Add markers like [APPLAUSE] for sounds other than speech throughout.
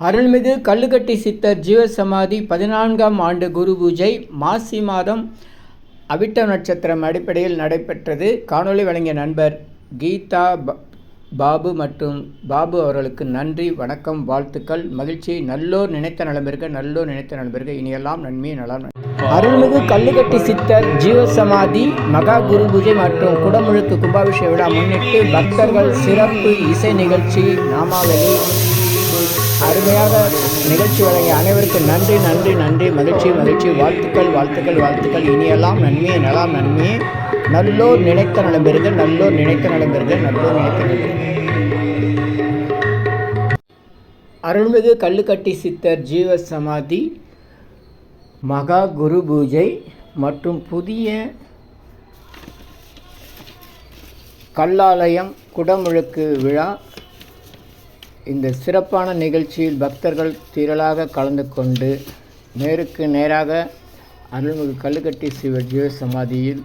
அருள்மிகு கல்லுக்கட்டி சித்தர் ஜீவசமாதி பதினான்காம் ஆண்டு குரு பூஜை மாசி மாதம் அவிட்ட நட்சத்திரம் அடிப்படையில் நடைபெற்றது. காணொளி வழங்கிய நண்பர் கீதா ப- பாபு மற்றும் பாபு அவர்களுக்கு நன்றி வணக்கம் வாழ்த்துக்கள். மகிழ்ச்சி. நல்லோர் நினைத்த நலமிருக்க நல்லோர் நினைத்த நலமிருக்க இனியெல்லாம் நன்மை நலம் அருள்மிகு கல்லுக்கட்டி சித்தர் ஜீவசமாதி மகா குரு பூஜை மற்றும் குடமுழுக்கு கும்பாபிஷேக விழா முன்னிட்டு பக்தர்கள் சிறப்பு இசை நிகழ்ச்சி நாமாவளி அருமையாக நிகழ்ச்சி வழங்கிய அனைவருக்கும் நன்றி நன்றி நன்றி. மகிழ்ச்சி மகிழ்ச்சி. வாழ்த்துக்கள் வாழ்த்துக்கள் வாழ்த்துக்கள். இனியெல்லாம் நன்மையே நலாம் நன்மையே நல்லோர் நினைத்த நலம் நல்லோர் நினைத்த நலம் நல்லோர் நினைத்த அருள்மிகு கல்லுக்கட்டி சித்தர் ஜீவ சமாதி மகா குரு பூஜை மற்றும் புதிய கல்லாலயம் குடமுழுக்கு விழா இந்த சிறப்பான நிகழ்ச்சியில் பக்தர்கள் திரளாக கலந்து கொண்டு நேருக்கு நேராக அருள்மிகு கல்லுக்கட்டி சிவ சமாதியில்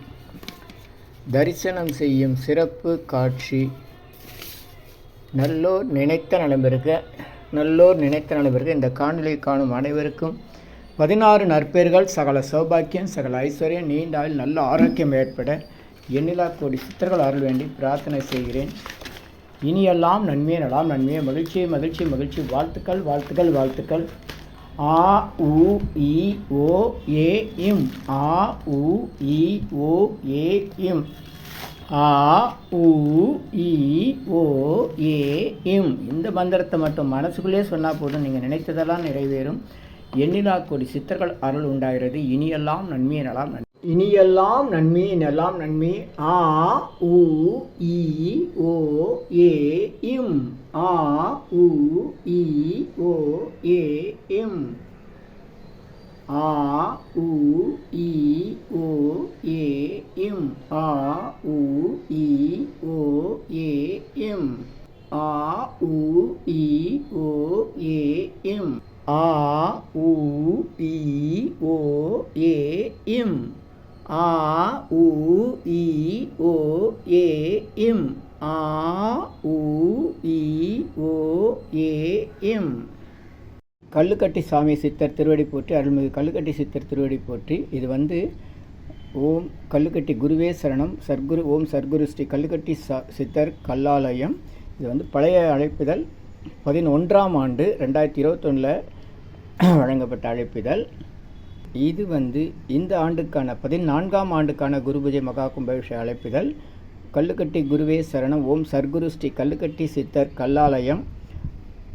தரிசனம் செய்யும் சிறப்பு காட்சி நல்லோர் நினைத்த நடைபெறுக. நல்லோர் நினைத்த நடைபெறுக. இந்த காணொலியை காணும் அனைவருக்கும் பதினாறு நற்பேர்கள் சகல சௌபாக்கியம் சகல ஐஸ்வர்யம் நீண்டாவில் நல்ல ஆரோக்கியம் ஏற்பட எண்ணிலா கோடி சித்தர்கள் அருள் வேண்டி பிரார்த்தனை செய்கிறேன். இனியெல்லாம் நன்மையே நலாம் நன்மையே. மகிழ்ச்சி மகிழ்ச்சி மகிழ்ச்சி. வாழ்த்துக்கள் வாழ்த்துக்கள் வாழ்த்துக்கள். ஆ உ இ ஓ ஏ இம். ஆ உ இ ஓ ஏ இம். ஆ உ இ ஓ ஏ இம். இந்த மந்திரத்தை மட்டும் மனசுக்குள்ளே சொன்னால் போதும். நீங்கள் நினைத்ததெல்லாம் நிறைவேறும். எண்ணிலா கோடி சித்தர்கள் அருள் உண்டாகிறது. இனியெல்லாம் நன்மையே நலாம் நன்மை இனியெல்லாம் நன்மை நெல்லாம் நன்மை. ஆ உ இ ஓ ஏ இம். ஆ உ இ ஓ ஏ இம். ஆ உ இ ஓ ஏ இம். ஆ உ இ ஓ ஏ இம். ஆ உ இ ஓ ஏ இம். ஆ உ இ ஓ ஏ இம். ஆ உ இ ஓ ஏ இம் ஆ உ இ ஓ ஏ இம் கல்லுக்கட்டி சாமி சித்தர் திருவடி போற்றி அருள்மிகு கல்லுக்கட்டி சித்தர் திருவடி போற்றி. இது வந்து ஓம் கல்லுக்கட்டி குருவே சரணம் சர்க்குரு ஓம் சர்க்குரு ஸ்ரீ கல்லுக்கட்டி சா சித்தர் கல்லாலயம். இது வந்து பழைய அழைப்பிதழ் பதினொன்றாம் ஆண்டு ரெண்டாயிரத்தி இருபத்தொன்னில் வழங்கப்பட்ட அழைப்பிதழ். இது வந்து இந்த ஆண்டுக்கான பதினான்காம் ஆண்டுக்கான குருபூஜை மகா கும்பாபிஷேக அழைப்பிதழ் கல்லுக்கட்டி குருவே சரணம். ஓம் சர்க்குரு ஸ்ரீ கல்லுக்கட்டி சித்தர் கல்லாலயம்.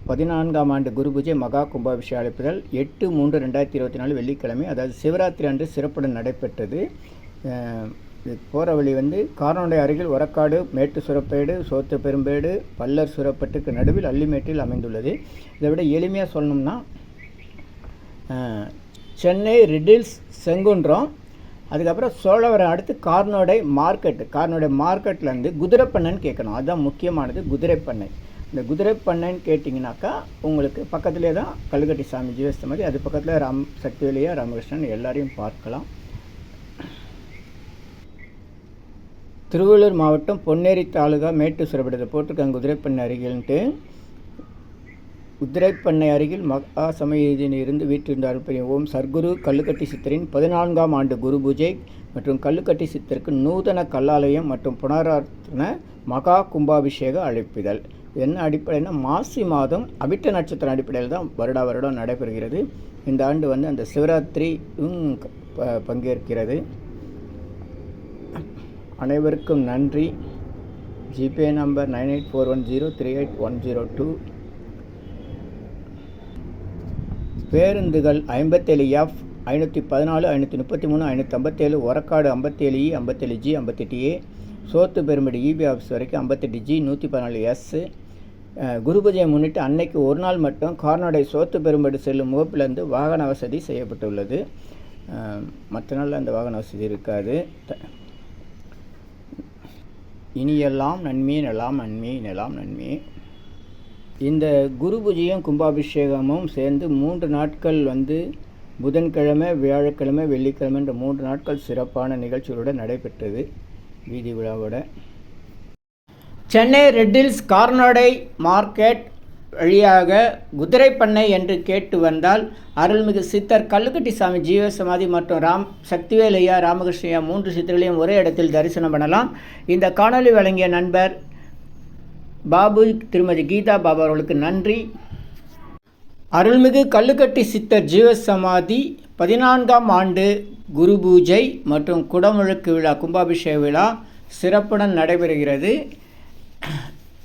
பதினான்காம் ஆண்டு குருபூஜை மகா கும்பாபிஷேக அழைப்புதல் எட்டு மூன்று ரெண்டாயிரத்தி இருபத்தி நாலு வெள்ளிக்கிழமை அதாவது சிவராத்திரி அன்று சிறப்புடன் நடைபெற்றது. போகிற வழி வந்து காரனுடைய அருகில் ஒரக்காடு மேட்டு சுரப்பேடு சோத்து பெரும்பேடு பல்லர் சுரப்பட்டுக்கு நடுவில் அள்ளிமேட்டில் அமைந்துள்ளது. இதை விட எளிமையாக சொல்லணும்னா சென்னை ரிடில்ஸ் செங்குன்றம். அதுக்கப்புறம் சோழவரம் அடுத்து கார்னோடை மார்க்கெட்டு. கார்னோடை மார்க்கெட்லேருந்து குதிரைப்பண்ணைன்னு கேட்கணும். அதுதான் முக்கியமானது குதிரைப்பண்ணை. இந்த குதிரைப்பண்ணைன்னு கேட்டிங்கனாக்கா உங்களுக்கு பக்கத்துலேயே தான் கல்லுக்கட்டி சாமி ஜீவஸ்த மாதிரி அது பக்கத்தில் ராம் சக்திவேலியா ராமகிருஷ்ணன் எல்லாரையும் பார்க்கலாம். திருவள்ளூர் மாவட்டம் பொன்னேரி தாலுகா மேட்டு சுரப்படத்தை போட்டிருக்காங்க குதிரைப்பண்ணை அருகில்ன்ட்டு. உத்திரைப்பண்ணை அருகில் மகா சமயத்திலிருந்து வீற்றிருந்தார் ஓம் சர்க்குரு கல்லுக்கட்டி சித்தரின் பதினான்காம் ஆண்டு குரு பூஜை மற்றும் கல்லுக்கட்டி சித்தருக்கு நூதன கல்லாலயம் மற்றும் புனரார்த்தன மகா கும்பாபிஷேக அழைப்பிதழ். என்ன அடிப்படைனா மாசி மாதம் அவிட்ட நட்சத்திரம் அடிப்படையில் தான் வருடா வருடம் நடைபெறுகிறது. இந்த ஆண்டு வந்து அந்த சிவராத்திரியும் பங்கேற்கிறது. அனைவருக்கும் நன்றி. GPay number nine eight four one zero three eight one zero two. பேருந்துகள் ஐம்பத்தேழு எஃப் ஐநூற்றி பதினாலு ஐநூற்றி முப்பத்தி மூணு ஐநூற்றி ஐம்பத்தேழு ஒரக்காடு ஐம்பத்தேழு இ ஐம்பத்தேழு ஜி ஐம்பத்தெட்டு ஏ சோத்து பெருமடி இபி ஆஃபீஸ் வரைக்கும் ஐம்பத்தெட்டு ஜி நூற்றி பதினாலு எஸ் குருபூஜையை முன்னிட்டு அன்னைக்கு ஒரு நாள் மட்டும் கார்நாடை சோத்து பெரும்படி செல்லும் முகப்பிலிருந்து வாகன வசதி செய்யப்பட்டுள்ளது. மற்ற நாளில் அந்த வாகன வசதி இருக்காது. த- இனியெல்லாம் நன்மையே நலாம் நன்மையே நலாம் நன்மையே. இந்த குரு பூஜையும் கும்பாபிஷேகமும் சேர்ந்து மூன்று நாட்கள் வந்து புதன்கிழமை வியாழக்கிழமை வெள்ளிக்கிழமை என்ற மூன்று நாட்கள் சிறப்பான நிகழ்ச்சிகளுடன் நடைபெற்றது வீதி விழாவோட. சென்னை ரெட்டில்ஸ் கார்னாடை மார்க்கெட் வழியாக குதிரைப்பண்ணை என்று கேட்டு வந்தால் அருள்மிகு சித்தர் கல்லுக்கட்டி சாமி ஜீவசமாதி மற்றும் ராம் சக்திவேலையா ராமகிருஷ்ணயா மூன்று சித்தர்களையும் ஒரே இடத்தில் தரிசனம் பண்ணலாம். இந்த காணொளி வழங்கிய நண்பர் பாபு திருமதி கீதா பாபா அவர்களுக்கு நன்றி. அருள்மிகு கல்லுக்கட்டி சித்தர் ஜீவசமாதி பதினான்காம் ஆண்டு குரு பூஜை மற்றும் குடமுழுக்கு விழா கும்பாபிஷேக விழா சிறப்புடன் நடைபெறுகிறது.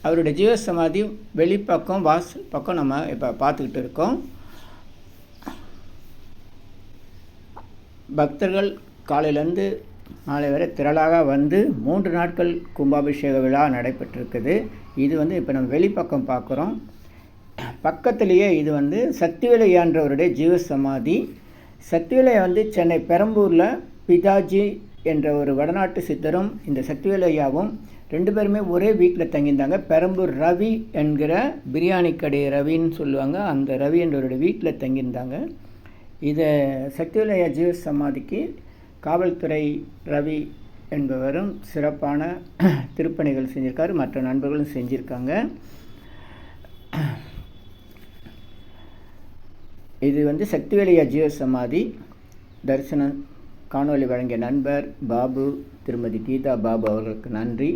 அவருடைய ஜீவசமாதி வெளிப்பக்கம் வாசல் பக்கம் நம்ம இப்போ பார்த்துக்கிட்டு இருக்கோம். பக்தர்கள் காலையிலேருந்து நாளை வரை திரளாக வந்து மூன்று நாட்கள் கும்பாபிஷேக விழா நடைபெற்றிருக்குது. இது வந்து இப்போ நம்ம வெளிப்பக்கம் பார்க்குறோம். பக்கத்திலேயே இது வந்து சக்திவேலையான்றவருடைய ஜீவசமாதி. சக்திவிலை வந்து சென்னை பெரம்பூரில் பிதாஜி என்ற ஒரு வடநாட்டு சித்தரும் இந்த சக்திவேலையாவும் ரெண்டு பேருமே ஒரே வீட்டில் தங்கியிருந்தாங்க. பெரம்பூர் ரவி என்கிற பிரியாணி கடை ரவின்னு சொல்லுவாங்க. அந்த ரவி என்றவருடைய வீட்டில் தங்கியிருந்தாங்க. இதை சக்திவேலையா ஜீவ சமாதிக்கு காவல்துறை ரவி என்பவரும் சிறப்பான [CLEARS THROAT] திருப்பணிகள் செஞ்சுருக்காரு மற்ற நண்பர்களும் செஞ்சுருக்காங்க. இது வந்து சக்திவேலையா ஜீவ சமாதி. தரிசனம் காணொலி வழங்கிய நண்பர் பாபு திருமதி கீதா பாபு அவர்களுக்கு நன்றி.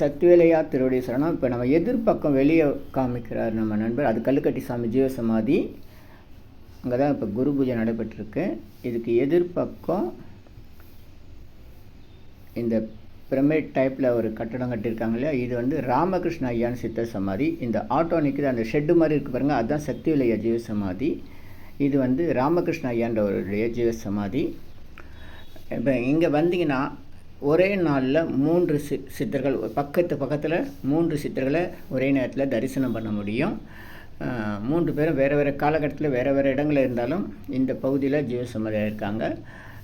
சக்திவேலையா திருவடி சரணம். இப்போ நம்ம எதிர்பக்கம் வெளியே காமிக்கிறார் நம்ம நண்பர். அது கல்லுக்கட்டி சாமி ஜீவசமாதி அங்கே தான் இப்போ குரு பூஜை நடைபெற்றிருக்கு. இதுக்கு எதிர்பக்கம் இந்த பிரமிட் டைப்பில் ஒரு கட்டடம் கட்டியிருக்காங்க இல்லையா? இது வந்து ராமகிருஷ்ண ஐயான் சித்தர் சமாதி. இந்த ஆட்டோ நிற்குது அந்த ஷெட்டு மாதிரி இருக்குது பாருங்கள் அதுதான் சக்தி சக்திவிலையா ஜீவ சமாதி. இது வந்து ராமகிருஷ்ண ஐயான்றவருடைய ஜீவ சமாதி. இப்போ இங்கே வந்தீங்கன்னா ஒரே நாளில் மூன்று சி சித்தர்கள் பக்கத்து பக்கத்தில் மூன்று சித்தர்களை ஒரே நேரத்தில் தரிசனம் பண்ண முடியும். மூன்று பேரும் வேறு வேறு காலகட்டத்தில் வேறு வேறு இடங்களில் இருந்தாலும் இந்த பகுதியில் ஜீவசமாதியாக இருக்காங்க.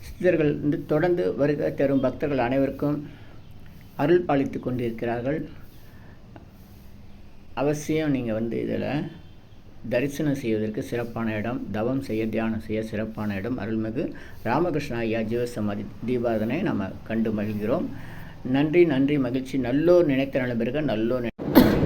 சித்தர்கள் வந்து தொடர்ந்து வருகை தரும் பக்தர்கள் அனைவருக்கும் அருள் பாலித்து கொண்டிருக்கிறார்கள். அவசியம் நீங்கள் வந்து இதில் தரிசனம் செய்வதற்கு சிறப்பான இடம் தவம் செய்ய தியானம் செய்ய சிறப்பான இடம் அருள்மிகு ராமகிருஷ்ண ஐயா ஜீவசமாதி தீபாதனை நம்ம கண்டு மகிழ்கிறோம். நன்றி நன்றி மகிழ்ச்சி. நல்லோர் நினைத்த நலபெருக நல்லோர்